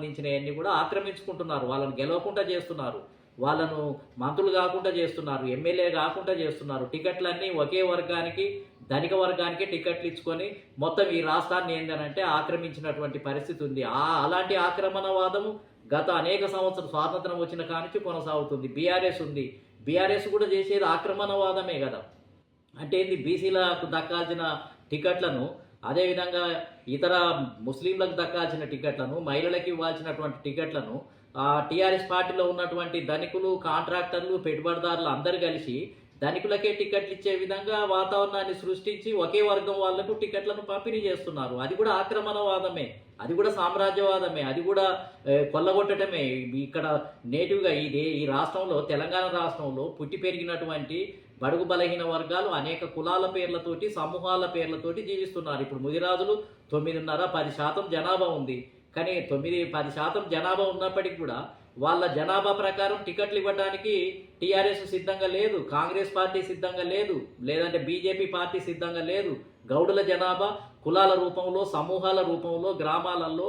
సంబంధించినవన్నీ కూడా ఆక్రమించుకుంటున్నారు. వాళ్ళని గెలవకుండా చేస్తున్నారు. వాళ్ళను మంత్రులు కాకుండా చేస్తున్నారు. ఎమ్మెల్యే కాకుండా చేస్తున్నారు. టికెట్లన్నీ ఒకే వర్గానికి ధనిక వర్గానికి టికెట్లు ఇచ్చుకొని మొత్తం ఈ రాష్ట్రాన్ని ఏంటనంటే ఆక్రమించినటువంటి పరిస్థితి ఉంది. ఆ అలాంటి ఆక్రమణవాదము గత అనేక సంవత్సరం స్వాతంత్రం వచ్చిన కానించి కొనసాగుతుంది. బీఆర్ఎస్ ఉంది. బీఆర్ఎస్ కూడా చేసేది ఆక్రమణవాదమే కదా. అంటే ఏంది? బీసీలకు దక్కాల్సిన టికెట్లను అదేవిధంగా ఇతర ముస్లింలకు దక్కాల్సిన టికెట్లను మహిళలకు ఇవ్వాల్సినటువంటి టికెట్లను ఆ టీఆర్ఎస్ పార్టీలో ఉన్నటువంటి ధనికులు కాంట్రాక్టర్లు పెట్టుబడిదారులు అందరు కలిసి ధనికులకే టికెట్లు ఇచ్చే విధంగా వాతావరణాన్ని సృష్టించి ఒకే వర్గం వాళ్ళకు టికెట్లను పంపిణీ చేస్తున్నారు. అది కూడా ఆక్రమణవాదమే. అది కూడా సామ్రాజ్యవాదమే. అది కూడా కొల్లగొట్టడమే ఇక్కడ నేటివ్గా ఈ ఈ రాష్ట్రంలో తెలంగాణ రాష్ట్రంలో పుట్టి పెరిగినటువంటి బడుగు బలహీన వర్గాలు అనేక కులాల పేర్లతోటి సమూహాల పేర్లతోటి జీవిస్తున్నారు. ఇప్పుడు ముదిరాజులు తొమ్మిదిన్నర పది శాతం జనాభా ఉంది. కానీ తొమ్మిది పది శాతం జనాభా ఉన్నప్పటికీ కూడా వాళ్ళ జనాభా ప్రకారం టికెట్లు ఇవ్వడానికి టీఆర్ఎస్ సిద్ధంగా లేదు కాంగ్రెస్ పార్టీ సిద్ధంగా లేదు లేదంటే బీజేపీ పార్టీ సిద్ధంగా లేదు. గౌడుల జనాభా కులాల రూపంలో సమూహాల రూపంలో గ్రామాలలో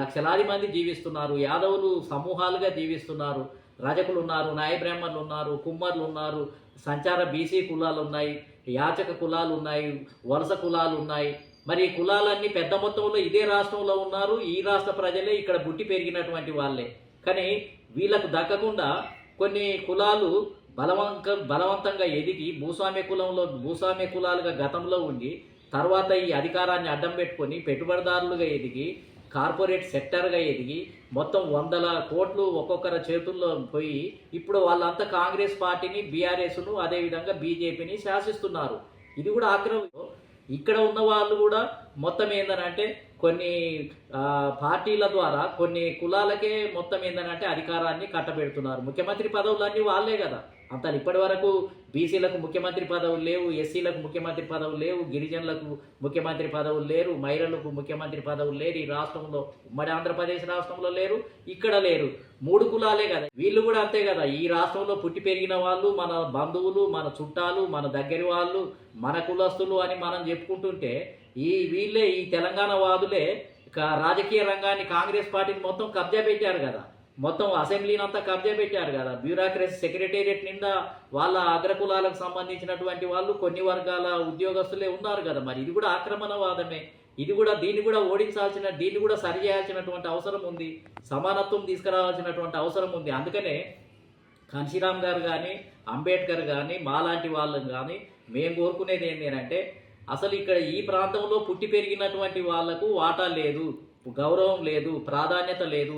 లక్షలాది మంది జీవిస్తున్నారు. యాదవులు సమూహాలుగా జీవిస్తున్నారు. రజకులు ఉన్నారు నాయబ్రాహ్మణులు ఉన్నారు కుమ్మర్లు ఉన్నారు సంచార బీసీ కులాలు ఉన్నాయి యాచక కులాలు ఉన్నాయి వలస కులాలు ఉన్నాయి మరి ఈ కులాలన్నీ పెద్ద మొత్తంలో ఇదే రాష్ట్రంలో ఉన్నారు ఈ రాష్ట్ర ప్రజలే ఇక్కడ బుట్టి పెరిగినటువంటి వాళ్ళే. కానీ వీళ్ళకు దక్కకుండా కొన్ని కులాలు బలవంత బలవంతంగా ఎదిగి భూస్వామ్య కులంలో భూస్వామ్య కులాలుగా గతంలో ఉండి తర్వాత ఈ అధికారాన్ని అడ్డం పెట్టుకొని పెట్టుబడిదారులుగా ఎదిగి కార్పొరేట్ సెక్టర్గా ఎదిగి మొత్తం వందల కోట్లు ఒక్కొక్కరి చేతుల్లో పోయి ఇప్పుడు వాళ్ళంతా కాంగ్రెస్ పార్టీని బీఆర్ఎస్ను అదేవిధంగా బీజేపీని శాసిస్తున్నారు. ఇది కూడా ఆక్రమం ఇక్కడ ఉన్న వాళ్ళు కూడా మొత్తం ఏందనంటే కొన్ని పార్టీల ద్వారా కొన్ని కులాలకే మొత్తం ఏందనంటే అధికారాన్ని కట్టబెడుతున్నారు. ముఖ్యమంత్రి పదవులన్నీ వాళ్ళే కదా. అంత ఇప్పటి వరకు బీసీలకు ముఖ్యమంత్రి పదవులు లేవు ఎస్సీలకు ముఖ్యమంత్రి పదవులు లేవు గిరిజనులకు ముఖ్యమంత్రి పదవులు లేరు మహిళలకు ముఖ్యమంత్రి పదవులు లేరు ఈ రాష్ట్రంలో ఉమ్మడి ఆంధ్రప్రదేశ్ రాష్ట్రంలో లేరు ఇక్కడ లేరు. మూడు కులాలే కదా. వీళ్ళు కూడా అంతే కదా. ఈ రాష్ట్రంలో పుట్టి పెరిగిన వాళ్ళు మన బంధువులు మన చుట్టాలు మన దగ్గరి వాళ్ళు మన కులస్తులు అని మనం చెప్పుకుంటుంటే ఈ వీళ్ళే ఈ తెలంగాణ వాదులే రాజకీయ రంగాన్ని కాంగ్రెస్ పార్టీని మొత్తం కబ్జా పెట్టారు కదా. మొత్తం అసెంబ్లీని అంతా కబ్జా పెట్టారు కదా. బ్యూరాక్రసీ సెక్రటేరియట్ నిండా వాళ్ళ అగ్రకులాలకు సంబంధించినటువంటి వాళ్ళు కొన్ని వర్గాల ఉద్యోగస్తులే ఉన్నారు కదా మరి. ఇది కూడా ఆక్రమణవాదమే. ఇది కూడా దీన్ని కూడా ఓడించాల్సిన దీన్ని కూడా సరి చేయాల్సినటువంటి అవసరం ఉంది. సమానత్వం తీసుకురావాల్సినటువంటి అవసరం ఉంది. అందుకనే కాంశీరామ్ గారు కానీ అంబేద్కర్ కానీ మాలాంటి వాళ్ళని కానీ మేము కోరుకునేది ఏంటి అంటే అసలు ఇక్కడ ఈ ప్రాంతంలో పుట్టి పెరిగినటువంటి వాళ్ళకు వాటా లేదు గౌరవం లేదు ప్రాధాన్యత లేదు.